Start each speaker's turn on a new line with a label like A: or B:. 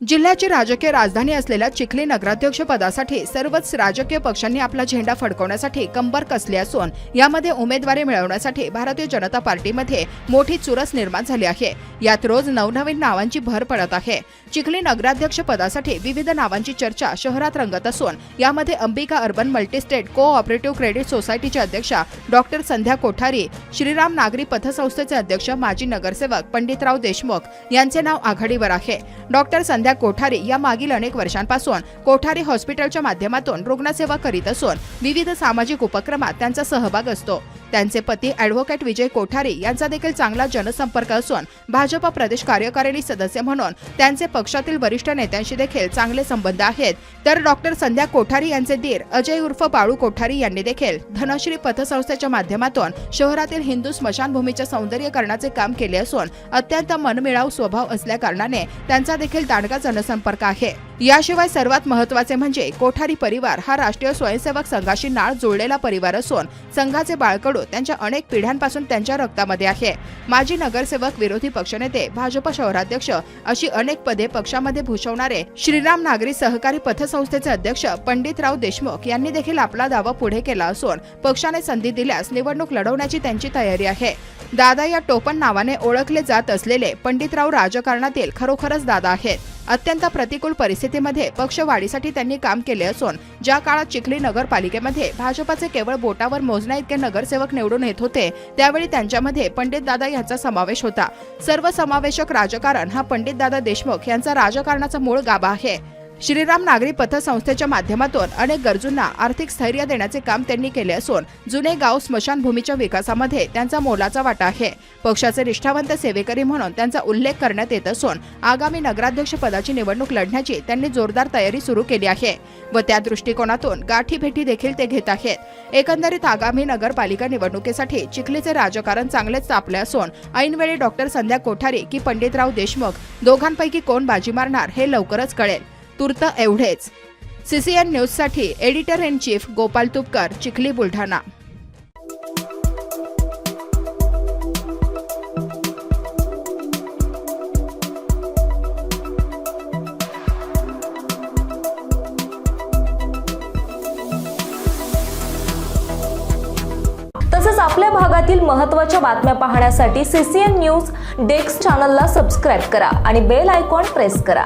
A: जिल्ह्याची राजकीय राजधानी असलेल्या चिखली नगराध्यक्ष पदासाठी सर्वच राजकीय पक्षांनी आपला झेंडा फडकवण्यासाठी कंबर कसली असून यामध्ये उमेदवारी मिळवण्यासाठी भारतीय जनता पार्टीमध्ये मोठी चुरस निर्माण झाली आहे. यात रोज नवनवीन नावांची भर पडत आहे. चिखली नगराध्यक्ष पदासाठी विविध नावांची चर्चा शहरात रंगत असून यामध्ये Ambika urban multistate co operative credit सोसायटीच्या अध्यक्षा डॉक्टर संध्या कोठारी श्रीराम नागरी पथसंस्थेचे अध्यक्ष माजी नगरसेवक पंडितराव देशमुख यांचे नाव आघाडीवर आहे. डॉक्टर संध्या कोठारी या मागील अनेक वर्षांपासून कोठारी हॉस्पिटलच्या माध्यमातून रुग्णसेवा करीत असून विविध सामाजिक उपक्रमात त्यांचा सहभाग असतो. त्यांचे पती ऍडव्होकेट विजय कोठारी यांचा देखील चांगला जनसंपर्क असून भाजप प्रदेश कार्यकारिणी सदस्य म्हणून त्यांचे पक्षातील वरिष्ठ नेत्यांशी देखील चांगले संबंध आहेत. तर डॉक्टर संध्या कोठारी यांचे दीर अजय उर्फ बाळू कोठारी यांनी देखील धनश्री पथसंस्थेच्या माध्यमातून शहरातील हिंदू स्मशानभूमीचे सौंदर्यकरणाचे काम केले असून अत्यंत मनमिळाव स्वभाव असल्याकारणाने त्यांचा देखील दांडगा जनसंपर्क आहे. याशिवाय सर्वात महत्त्वाचे म्हणजे कोठारी परिवार हा राष्ट्रीय स्वयंसेवक संघाशी नाळ जोडलेला परिवार असून संघाचे बाळकडू त्यांच्या अनेक पिढ्यांपासून त्यांच्या रक्तामध्ये आहे. माजी नगरसेवक विरोधी पक्षनेते भाजप शहराध्यक्ष अशी अनेक पदे पक्षामध्ये भूषवणारे श्रीराम नागरी सहकारी पथसंस्थेचे अध्यक्ष पंडितराव देशमुख यांनी देखील आपला दावा पुढे केला असून पक्षाने संधी दिल्यास निवडणूक लढवण्याची त्यांची तयारी आहे. दादा या टोपण नावाने ओळखले जात असलेले पंडितराव राजकारणातील खरोखरच दादा आहेत. अत्यंत प्रतिकूल परिस्थितीमध्ये पक्षवाढीसाठी त्यांनी काम केले असून ज्या काळात चिखली नगरपालिकेमध्ये भाजपचे केवळ बोटावर मोजण्या इतके नगरसेवक निवडून येत होते त्यावेळी त्यांच्यामध्ये पंडित दादा यांचा समावेश होता. सर्व समावेशक राजकारण हा पंडित दादा देशमुख यांचा राजकारणाचा मूळ गाभा आहे. श्रीराम नागरी पथसंस्थेच्या माध्यमातून अनेक गरजूंना आर्थिक स्थैर्य देण्याचे काम त्यांनी केले असून जुने गाव स्मशानभूमीच्या विकासामध्ये त्यांचा मोलाचा वाटा आहे. पक्षाचे निष्ठावंत सेवेकरी म्हणून त्यांचा उल्लेख करण्यात येत असून आगामी नगराध्यक्ष पदाची निवडणूक लढण्याची त्यांनी जोरदार तयारी सुरू केली आहे व त्या दृष्टिकोनातून गाठी भेटी देखील ते घेत आहेत. एकंदरीत आगामी नगरपालिका निवडणुकीसाठी चिखलीचे राजकारण चांगलेच तापले असून ऐनवेळी डॉक्टर संध्या कोठारी की पंडितराव देशमुख दोघांपैकी कोण बाजी मारणार हे लवकरच कळेल. तूर्त एवढेच. सीसीएन न्यूजसाठी editor in chief Gopal Tupkar Chikhli Buldhana.
B: तसंच आपल्या भागातील महत्त्वाच्या बातम्या पाहण्यासाठी सीसीएन न्यूज डेस्क चॅनलला सबस्क्राईब करा आणि बेल आयकॉन प्रेस करा.